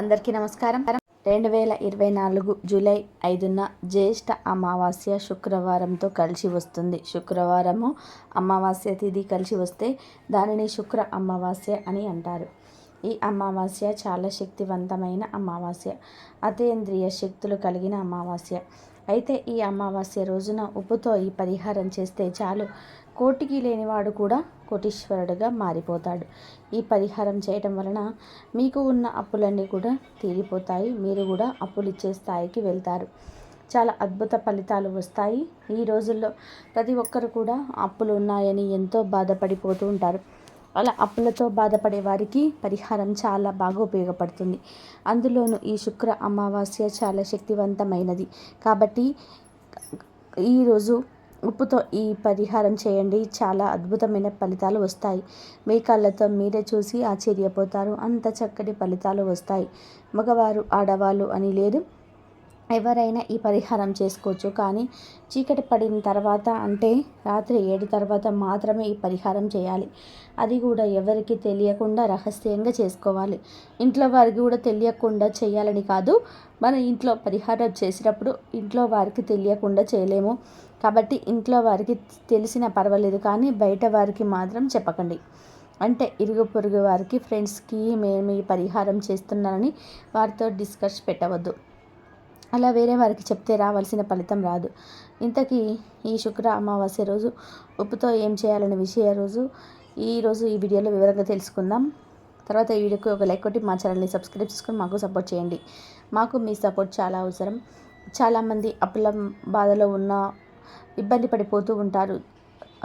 అందరికీ నమస్కారం. రెండు వేల ఇరవై నాలుగు జూలై ఐదున జ్యేష్ఠ అమావాస్య శుక్రవారంతో కలిసి వస్తుంది. శుక్రవారము అమావాస్య తిథి కలిసి వస్తే దానిని శుక్ర అమావాస్య అని అంటారు. ఈ అమావాస్య చాలా శక్తివంతమైన అమావాస్య. అతేంద్రియ శక్తులు కలిగిన అమావాస్య. అయితే ఈ అమావాస్య రోజున ఉప్పుతో ఈ పరిహారం చేస్తే చాలు. కోటికి లేనివాడు కూడా కోటీశ్వరుడుగా మారిపోతాడు. ఈ పరిహారం చేయటం వలన మీకు ఉన్న అప్పులన్నీ కూడా తీరిపోతాయి. మీరు కూడా అప్పులు ఇచ్చే స్థాయికి వెళ్తారు. చాలా అద్భుత ఫలితాలు వస్తాయి. ఈ రోజుల్లో ప్రతి ఒక్కరు కూడా అప్పులు ఉన్నాయని ఎంతో బాధపడిపోతూ ఉంటారు. అలా అప్పులతో బాధపడే వారికి పరిహారం చాలా బాగా ఉపయోగపడుతుంది. అందులోనూ ఈ శుక్ర అమావాస్య చాలా శక్తివంతమైనది. కాబట్టి ఈరోజు ఉప్పుతో ఈ పరిహారం చేయండి. చాలా అద్భుతమైన ఫలితాలు వస్తాయి. మీ కళ్ళతో మీరే చూసి ఆశ్చర్యపోతారు. అంత చక్కటి ఫలితాలు వస్తాయి. మగవారు ఆడవాళ్ళు అని లేదు. ఎవరైనా ఈ పరిహారం చేసుకోవచ్చు. కానీ చీకటి పడిన తర్వాత అంటే రాత్రి ఏడు తర్వాత మాత్రమే ఈ పరిహారం చేయాలి. అది కూడా ఎవరికి తెలియకుండా రహస్యంగా చేసుకోవాలి. ఇంట్లో వారికి కూడా తెలియకుండా చేయాలని కాదు. మన ఇంట్లో పరిహారం చేసినప్పుడు ఇంట్లో వారికి తెలియకుండా చేయలేము. కాబట్టి ఇంట్లో వారికి తెలిసిన పర్వాలేదు. కానీ బయట వారికి మాత్రం చెప్పకండి. అంటే ఇరుగు పొరుగు వారికి ఫ్రెండ్స్కి మేము ఈ పరిహారం చేస్తున్నానని వారితో డిస్కస్ పెట్టవద్దు. అలా వేరే వారికి చెప్తే రావాల్సిన ఫలితం రాదు. ఇంతకీ ఈ శుక్ర అమావాస్య రోజు ఉప్పుతో ఏం చేయాలనే విషయ రోజు? ఈరోజు ఈ వీడియోలో వివరంగా తెలుసుకుందాం. తర్వాత ఈ వీడియోకి ఒక లైక్ కొట్టి మా ఛానల్ని సబ్స్క్రైబ్ చేసుకొని మాకు సపోర్ట్ చేయండి. మాకు మీ సపోర్ట్ చాలా అవసరం. చాలామంది అప్పుల బాధలో ఉన్న ఇబ్బంది పడిపోతూ ఉంటారు.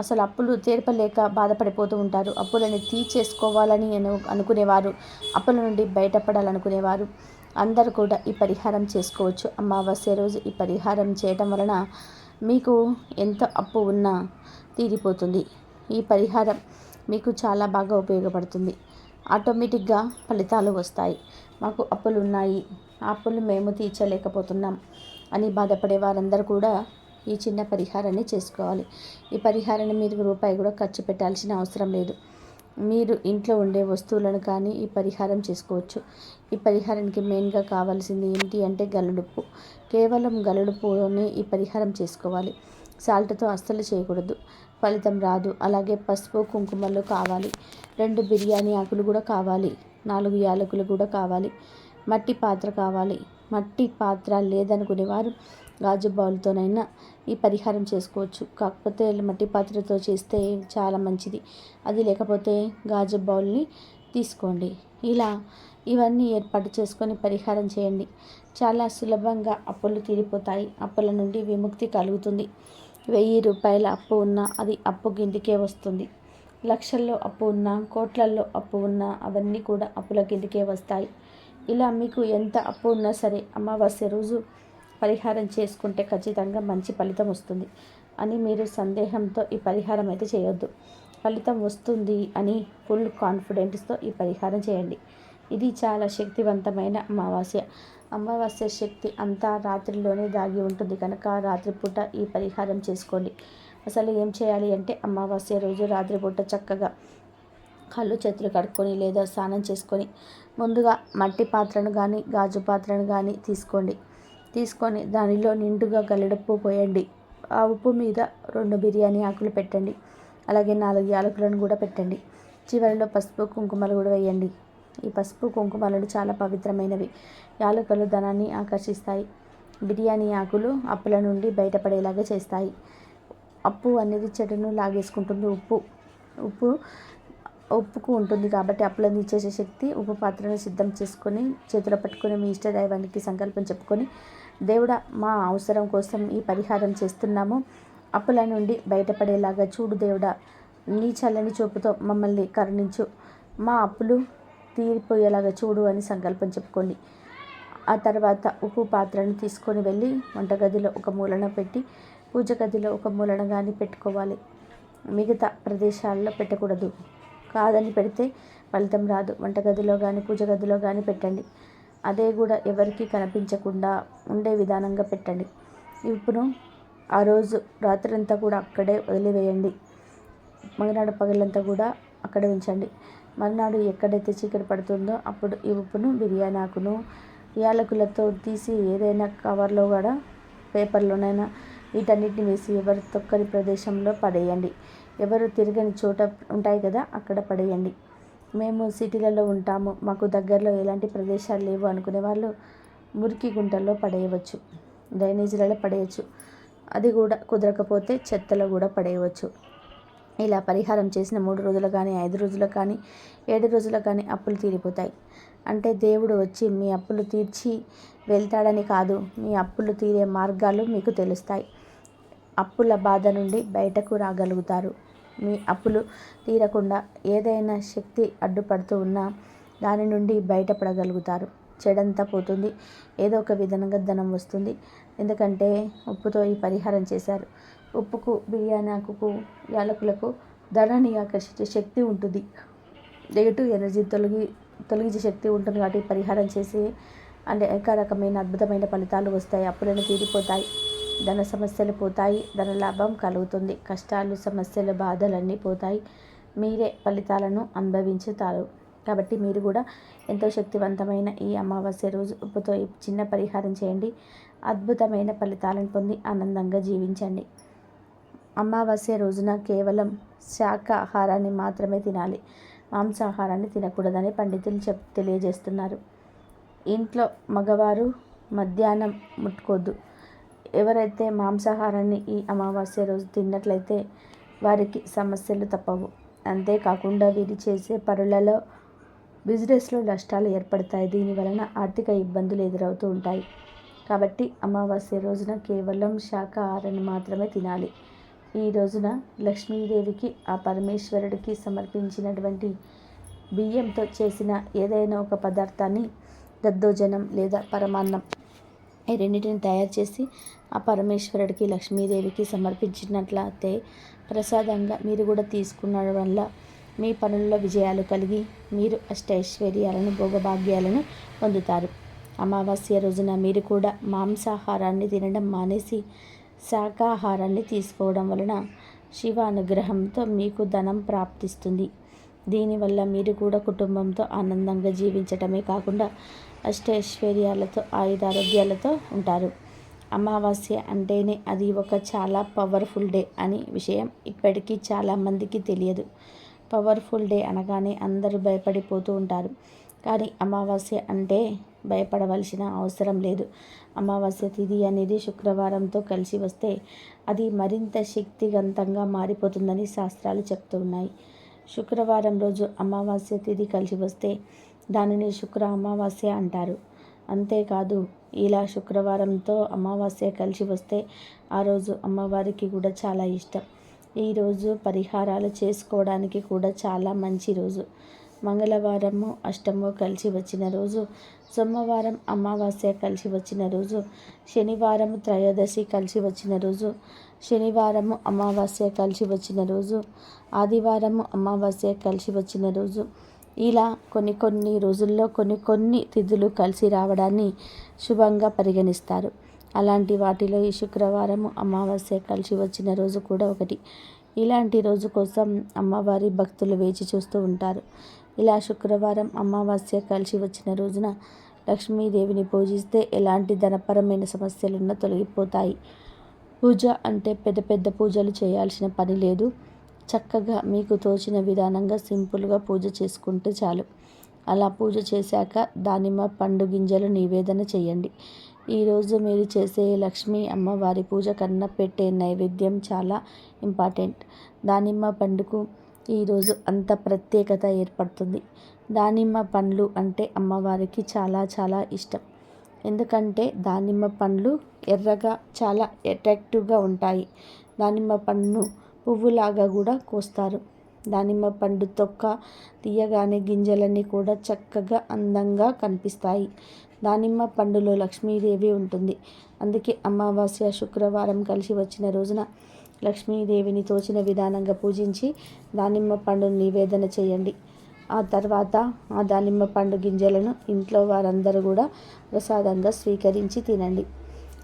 అసలు అప్పులు తీర్పలేక బాధపడిపోతూ ఉంటారు. అప్పులని తీర్చేసుకోవాలని అను అనుకునేవారు. అప్పుల నుండి బయటపడాలనుకునేవారు. అందరూ కూడా ఈ పరిహారం చేసుకోవచ్చు. అమావాస్య రోజు ఈ పరిహారం చేయటం వలన మీకు ఎంత అప్పు ఉన్నా తీరిపోతుంది. ఈ పరిహారం మీకు చాలా బాగా ఉపయోగపడుతుంది. ఆటోమేటిక్గా ఫలితాలు వస్తాయి. మాకు అప్పులు ఉన్నాయి. ఆ అప్పులు మేము తీర్చలేకపోతున్నాం అని బాధపడే వారందరూ కూడా ఈ చిన్న పరిహారాన్ని చేసుకోవాలి. ఈ పరిహారాన్ని మీరు రూపాయి కూడా ఖర్చు పెట్టాల్సిన అవసరం లేదు. మీరు ఇంట్లో ఉండే వస్తువులను కానీ ఈ పరిహారం చేసుకోవచ్చు. ఈ పరిహారానికి మెయిన్గా కావాల్సింది ఏంటి అంటే గలడుప్పు. కేవలం గలడుపుని ఈ పరిహారం చేసుకోవాలి. సాల్ట్తో అస్సలు చేయకూడదు. ఫలితం రాదు. అలాగే పసుపు కుంకుమలు కావాలి. రెండు బిర్యానీ ఆకులు కూడా కావాలి. నాలుగు యాలకులు కూడా కావాలి. మట్టి పాత్ర కావాలి. మట్టి పాత్ర లేదనుకునేవారు గాజు ఈ పరిహారం చేసుకోవచ్చు. కాకపోతే మట్టి పాత్రతో చేస్తే చాలా మంచిది. అది లేకపోతే గాజు బౌల్ని తీసుకోండి. ఇలా ఇవన్నీ ఏర్పాటు చేసుకొని పరిహారం చేయండి. చాలా సులభంగా అప్పులు తీరిపోతాయి. అప్పుల నుండి విముక్తి కలుగుతుంది. వెయ్యి రూపాయల అప్పు ఉన్నా అది అప్పు కిందికే వస్తుంది. లక్షల్లో అప్పు ఉన్నా కోట్లల్లో అప్పు ఉన్నా అవన్నీ కూడా అప్పుల కిందికే వస్తాయి. ఇలా మీకు ఎంత అప్పు ఉన్నా సరే అమావాస్య రోజు పరిహారం చేసుకుంటే ఖచ్చితంగా మంచి ఫలితం వస్తుంది అని మీరు సందేహంతో ఈ పరిహారం అయితే చేయొద్దు. ఫలితం వస్తుంది అని ఫుల్ కాన్ఫిడెంట్స్తో ఈ పరిహారం చేయండి. ఇది చాలా శక్తివంతమైన అమావాస్య. అమావాస్య శక్తి అంతా రాత్రిలోనే దాగి ఉంటుంది కనుక రాత్రిపూట ఈ పరిహారం చేసుకోండి. అసలు ఏం చేయాలి అంటే అమావాస్య రోజు రాత్రిపూట చక్కగా కళ్ళు చేతులు కడుక్కొని లేదా స్నానం చేసుకొని ముందుగా మట్టి పాత్రను కానీ గాజు పాత్రను కానీ తీసుకోండి. తీసుకొని దానిలో నిండుగా గల్లెడప్పు పోయండి. ఆ ఉప్పు మీద రెండు బిర్యానీ ఆకులు పెట్టండి. అలాగే నాలుగు యాలకులను కూడా పెట్టండి. చివరిలో పసుపు కుంకుమలు కూడా వేయండి. ఈ పసుపు కుంకుమలు చాలా పవిత్రమైనవి. యాలకులు ధనాన్ని ఆకర్షిస్తాయి. బిర్యానీ ఆకులు అప్పుల నుండి బయటపడేలాగా చేస్తాయి. అప్పు అనేది చెడును లాగేసుకుంటుంది ఉప్పు. ఉప్పు ఉప్పుకు ఉంటుంది కాబట్టి అప్పులను ఇచ్చేసే శక్తి ఉప్పు పాత్రను సిద్ధం చేసుకొని చేతిలో పట్టుకొని మీ ఇష్ట దైవానికి సంకల్పం చెప్పుకొని దేవుడా మా అవసరం కోసం ఈ పరిహారం చేస్తున్నాము. అప్పుల నుండి బయటపడేలాగా చూడు దేవుడా నీ చల్లని చూపుతో మమ్మల్ని కరుణించు. మా అప్పులు తీరిపోయేలాగా చూడు అని సంకల్పం చెప్పుకోండి. ఆ తర్వాత ఉప్పు పాత్రను తీసుకొని వెళ్ళి వంటగదిలో ఒక మూలన పెట్టి పూజ గదిలో ఒక మూలన కానీ పెట్టుకోవాలి. మిగతా ప్రదేశాల్లో పెట్టకూడదు. కాదని పెడితే ఫలితం రాదు. వంటగదిలో కానీ పూజ గదిలో కానీ పెట్టండి. అదే కూడా ఎవరికీ కనిపించకుండా ఉండే విధానంగా పెట్టండి. ఇప్పుడు ఆ రోజు రాత్రంతా కూడా అక్కడే వదిలివేయండి. మరునాడు పగలంతా కూడా అక్కడే ఉంచండి. మరునాడు ఎక్కడైతే చీకటి పడుతుందో అప్పుడు ఈ ఉప్పును బిర్యానీ ఆకును యాలకులతో తీసి ఏదైనా కవర్లో కూడా పేపర్లోనైనా వీటన్నిటిని వేసి ఎవరు తొక్కని ప్రదేశంలో పడేయండి. ఎవరు తిరగని చోట ఉంటాయి కదా అక్కడ పడేయండి. మేము సిటీలలో ఉంటాము. మాకు దగ్గరలో ఎలాంటి ప్రదేశాలు లేవు అనుకునే వాళ్ళు మురికి గుంటల్లో పడేయవచ్చు. డ్రైనేజీలలో పడేయచ్చు. అది కూడా కుదరకపోతే చెత్తలో కూడా పడేయవచ్చు. ఇలా పరిహారం చేసిన మూడు రోజులు కానీ ఐదు రోజులు కానీ ఏడు రోజులు కానీ అప్పులు తీరిపోతాయి. అంటే దేవుడు వచ్చి మీ అప్పులు తీర్చి వెళ్తాడని కాదు మీ అప్పులు తీరే మార్గాలు మీకు తెలుస్తాయి. అప్పుల బాధ నుండి బయటకు రాగలుగుతారు. మీ అప్పులు తీరకుండా ఏదైనా శక్తి అడ్డుపడుతూ ఉన్నా దాని నుండి బయటపడగలుగుతారు. చెడంతా పోతుంది. ఏదో ఒక విధంగా ధనం వస్తుంది. ఎందుకంటే ఉప్పుతో ఈ పరిహారం చేశారు. ఉప్పుకు బిర్యానీ ఆకుకు యాలకులకు ధనాన్ని ఆకర్షించే శక్తి ఉంటుంది. నెగిటివ్ ఎనర్జీ తొలగి తొలగించే శక్తి ఉంటుంది కాబట్టి పరిహారం చేసి అనేక రకమైన అద్భుతమైన ఫలితాలు వస్తాయి. అప్పులను తీరిపోతాయి. ధన సమస్యలు పోతాయి ధన లాభం కలుగుతుంది. కష్టాలు సమస్యలు బాధలన్నీ పోతాయి. మీరే ఫలితాలను అనుభవించుతారు. కాబట్టి మీరు కూడా ఎంతో శక్తివంతమైన ఈ అమావాస్య రోజు ఉప్పుతో చిన్న పరిహారం చేయండి. అద్భుతమైన ఫలితాలను పొంది ఆనందంగా జీవించండి. అమావాస్య రోజున కేవలం శాకాహారాన్ని మాత్రమే తినాలి. మాంసాహారాన్ని తినకూడదని పండితులు చెప్ తెలియజేస్తున్నారు. ఇంట్లో మగవారు మధ్యాహ్నం ముట్టుకోద్దు. ఎవరైతే మాంసాహారాన్ని ఈ అమావాస్య రోజు తిన్నట్లయితే వారికి సమస్యలు తప్పవు. అంతేకాకుండా వీరు చేసే పనులలో బిజినెస్లో నష్టాలు ఏర్పడతాయి. దీని వలన ఆర్థిక ఇబ్బందులు ఎదురవుతూ ఉంటాయి. కాబట్టి అమావాస్య రోజున కేవలం శాకాహారాన్ని మాత్రమే తినాలి. ఈ రోజున లక్ష్మీదేవికి ఆ పరమేశ్వరుడికి సమర్పించినటువంటి బియ్యంతో చేసిన ఏదైనా ఒక పదార్థాన్ని దద్దోజనం లేదా పరమాన్నం ఈ రెండింటిని తయారు చేసి ఆ పరమేశ్వరుడికి లక్ష్మీదేవికి సమర్పించినట్లయితే ప్రసాదంగా మీరు కూడా తీసుకున్న వల్ల మీ పనుల్లో విజయాలు కలిగి మీరు అష్టైశ్వర్యాలను భోగభాగ్యాలను పొందుతారు. అమావాస్య రోజున మీరు కూడా మాంసాహారాన్ని తినడం మానేసి శాకాహారాన్ని తీసుకోవడం వలన శివ అనుగ్రహంతో మీకు ధనం ప్రాప్తిస్తుంది. దీనివల్ల మీరు కూడా కుటుంబంతో ఆనందంగా జీవించటమే కాకుండా అష్టైశ్వర్యాలతో ఆయుధారోగ్యాలతో ఉంటారు. అమావాస్య అంటేనే అది ఒక చాలా పవర్ఫుల్ డే అని విషయం ఇప్పటికీ చాలామందికి తెలియదు. పవర్ఫుల్ డే అనగానే అందరూ భయపడిపోతూ ఉంటారు. కానీ అమావాస్య అంటే భయపడవలసిన అవసరం లేదు. అమావాస్య తిథి అనేది శుక్రవారంతో కలిసి వస్తే అది మరింత శక్తివంతంగా మారిపోతుందని శాస్త్రాలు చెప్తూ ఉన్నాయి శుక్రవారం రోజు అమావాస్య తిథి కలిసి వస్తే దానిని శుక్ర అమావాస్య అంటారు. అంతేకాదు ఇలా శుక్రవారంతో అమావాస్య కలిసి వస్తే ఆ రోజు అమ్మవారికి కూడా చాలా ఇష్టం. ఈరోజు పరిహారాలు చేసుకోవడానికి కూడా చాలా మంచి రోజు. మంగళవారము అష్టము కలిసి వచ్చిన రోజు సోమవారం అమావాస్య కలిసి వచ్చిన రోజు శనివారం త్రయోదశి కలిసి వచ్చిన రోజు శనివారము అమావాస్య కలిసి వచ్చిన రోజు ఆదివారము అమావాస్య కలిసి వచ్చిన రోజు ఇలా కొన్ని కొన్ని రోజుల్లో కొన్ని కొన్ని తిథులు కలిసి రావడాన్ని శుభంగా పరిగణిస్తారు. అలాంటి వాటిలో ఈ శుక్రవారము అమావాస్య కలిసి వచ్చిన రోజు కూడా ఒకటి. ఇలాంటి రోజు కోసం అమ్మవారి భక్తులు వేచి చూస్తూ ఉంటారు. ఇలా శుక్రవారం అమావాస్య కలిసి వచ్చిన రోజున లక్ష్మీదేవిని పూజిస్తే ఎలాంటి ధనపరమైన సమస్యలున్నా తొలగిపోతాయి. పూజ అంటే పెద్ద పెద్ద పూజలు చేయాల్సిన పని లేదు. చక్కగా మీకు తోచిన విధానంగా సింపుల్గా పూజ చేసుకుంటే చాలు. అలా పూజ చేశాక దానిమ్మ పండు గింజలు నివేదన చేయండి. ఈరోజు మీరు చేసే లక్ష్మీ అమ్మవారి పూజ కన్నా పెట్టే నైవేద్యం చాలా ఇంపార్టెంట్. దానిమ్మ పండుకు ఈరోజు అంత ప్రత్యేకత ఏర్పడుతుంది. దానిమ్మ పండ్లు అంటే అమ్మవారికి చాలా చాలా ఇష్టం. ఎందుకంటే దానిమ్మ పండ్లు ఎర్రగా చాలా అట్రాక్టివ్గా ఉంటాయి. దానిమ్మ పండును పువ్వులాగా కూడా కోస్తారు. దానిమ్మ పండు తొక్క తీయగానే గింజలన్నీ కూడా చక్కగా అందంగా కనిపిస్తాయి. దానిమ్మ పండులో లక్ష్మీదేవి ఉంటుంది. అందుకే అమావాస్య శుక్రవారం కలిసి వచ్చిన రోజున లక్ష్మీదేవిని తోచిన విధానంగా పూజించి దానిమ్మ పండును నివేదన చేయండి. ఆ తర్వాత ఆ దానిమ్మ పండు గింజలను ఇంట్లో వారందరూ కూడా ప్రసాదంగా స్వీకరించి తినండి.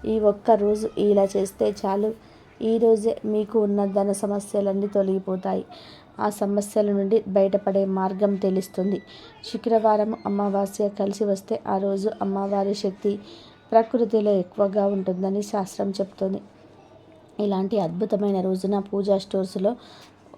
ఈ ఒక్క రోజు ఇలా చేస్తే చాలు. ఈరోజే మీకు ఉన్న ధన సమస్యలన్నీ తొలగిపోతాయి. ఆ సమస్యల నుండి బయటపడే మార్గం తెలుస్తుంది. శుక్రవారం అమావాస్య కలిసి వస్తే ఆ రోజు అమ్మవారి శక్తి ప్రకృతిలో ఎక్కువగా ఉంటుందని శాస్త్రం చెప్తుంది. ఇలాంటి అద్భుతమైన రోజున పూజా స్టోర్స్లో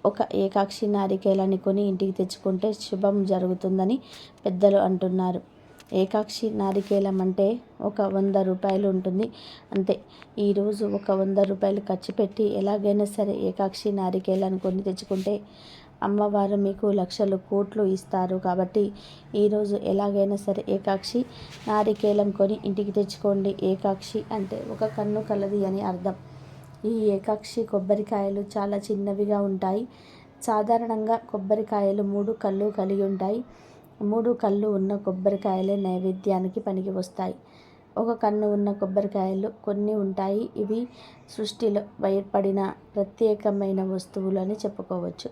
ఒక ఏకాక్షి నారికేలని కొని ఇంటికి తెచ్చుకుంటే శుభం జరుగుతుందని పెద్దలు అంటున్నారు. ఏకాక్షి నారికేలం అంటే ఒక వంద రూపాయలు ఉంటుంది. అంతే. ఈరోజు ఒక వంద రూపాయలు ఖర్చు పెట్టి ఎలాగైనా సరే ఏకాక్షి నారికేలాన్ని కొని తెచ్చుకుంటే అమ్మవారు మీకు లక్షలు కోట్లు ఇస్తారు కాబట్టి ఈరోజు ఎలాగైనా సరే ఏకాక్షి నారికేలం కొని ఇంటికి తెచ్చుకోండి. ఏకాక్షి అంటే ఒక కన్ను కలది అని అర్థం. ఈ ఏకాక్షి కొబ్బరికాయలు చాలా చిన్నవిగా ఉంటాయి. సాధారణంగా కొబ్బరికాయలు మూడు కళ్ళు కలిగి ఉంటాయి. మూడు కళ్ళు ఉన్న కొబ్బరికాయలే నైవేద్యానికి పనికి వస్తాయి. ఒక కన్ను ఉన్న కొబ్బరికాయలు కొన్ని ఉంటాయి. ఇవి సృష్టిలో బయటపడిన ప్రత్యేకమైన వస్తువులు అని చెప్పుకోవచ్చు.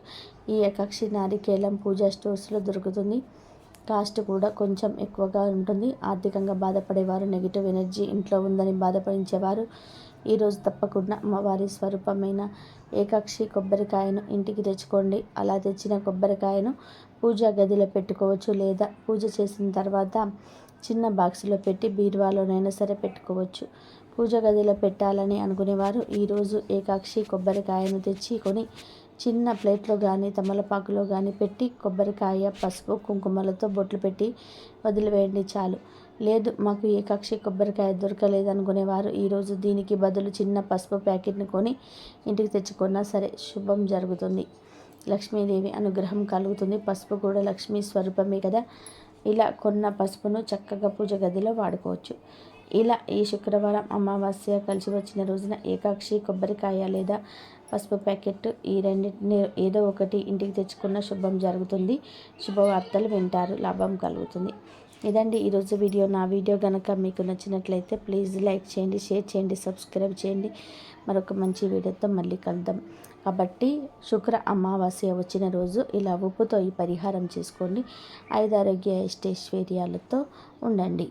ఈ ఏకాక్షి నారికేలం పూజా స్టోర్స్లో దొరుకుతుంది. కాస్ట్ కూడా కొంచెం ఎక్కువగా ఉంటుంది. ఆర్థికంగా బాధపడేవారు నెగిటివ్ ఎనర్జీ ఇంట్లో ఉందని బాధపడించేవారు. ఈరోజు తప్పకుండా అమ్మవారి స్వరూపమైన ఏకాక్షి కొబ్బరికాయను ఇంటికి తెచ్చుకోండి. అలా తెచ్చిన కొబ్బరికాయను పూజా గదిలో పెట్టుకోవచ్చు లేదా పూజ చేసిన తర్వాత చిన్న బాక్స్లో పెట్టి బీరువాలోనైనా సరే పెట్టుకోవచ్చు. పూజ గదిలో పెట్టాలని అనుకునేవారు ఈరోజు ఏకాక్షి కొబ్బరికాయను తెచ్చి కొని చిన్న ప్లేట్లో కానీ తమలపాకులో కానీ పెట్టి కొబ్బరికాయ పసుపు కుంకుమలతో బొట్లు పెట్టి వదిలివేయండి చాలు. లేదు మాకు ఏకాక్షి కొబ్బరికాయ దొరకలేదు అనుకునేవారు ఈరోజు దీనికి బదులు చిన్న పసుపు ప్యాకెట్ని కొని ఇంటికి తెచ్చుకున్నా సరే శుభం జరుగుతుంది. లక్ష్మీదేవి అనుగ్రహం కలుగుతుంది. పసుపు కూడా లక్ష్మీ స్వరూపమే కదా. ఇలా కొన్న పసుపును చక్కగా పూజ గదిలో వాడుకోవచ్చు. ఇలా ఈ శుక్రవారం అమావాస్య కలిసి వచ్చిన రోజున ఏకాక్షి కొబ్బరికాయ లేదా పసుపు ప్యాకెట్ ఈ రెండింటిని ఏదో ఒకటి ఇంటికి తెచ్చుకున్న శుభం జరుగుతుంది. శుభవార్తలు వింటారు. లాభం కలుగుతుంది. ఇదండి ఈరోజు వీడియో. నా వీడియో కనుక మీకు నచ్చినట్లయితే ప్లీజ్ లైక్ చేయండి షేర్ చేయండి సబ్స్క్రైబ్ చేయండి. మరొక మంచి వీడియోతో మళ్ళీ కలుద్దాం. కాబట్టి శుక్ర అమావాస్య వచ్చిన రోజు ఇలా ఉప్పుతో ఈ పరిహారం చేసుకోండి. ఐదారోగ్య ఇష్టైశ్వర్యాలతో ఉండండి.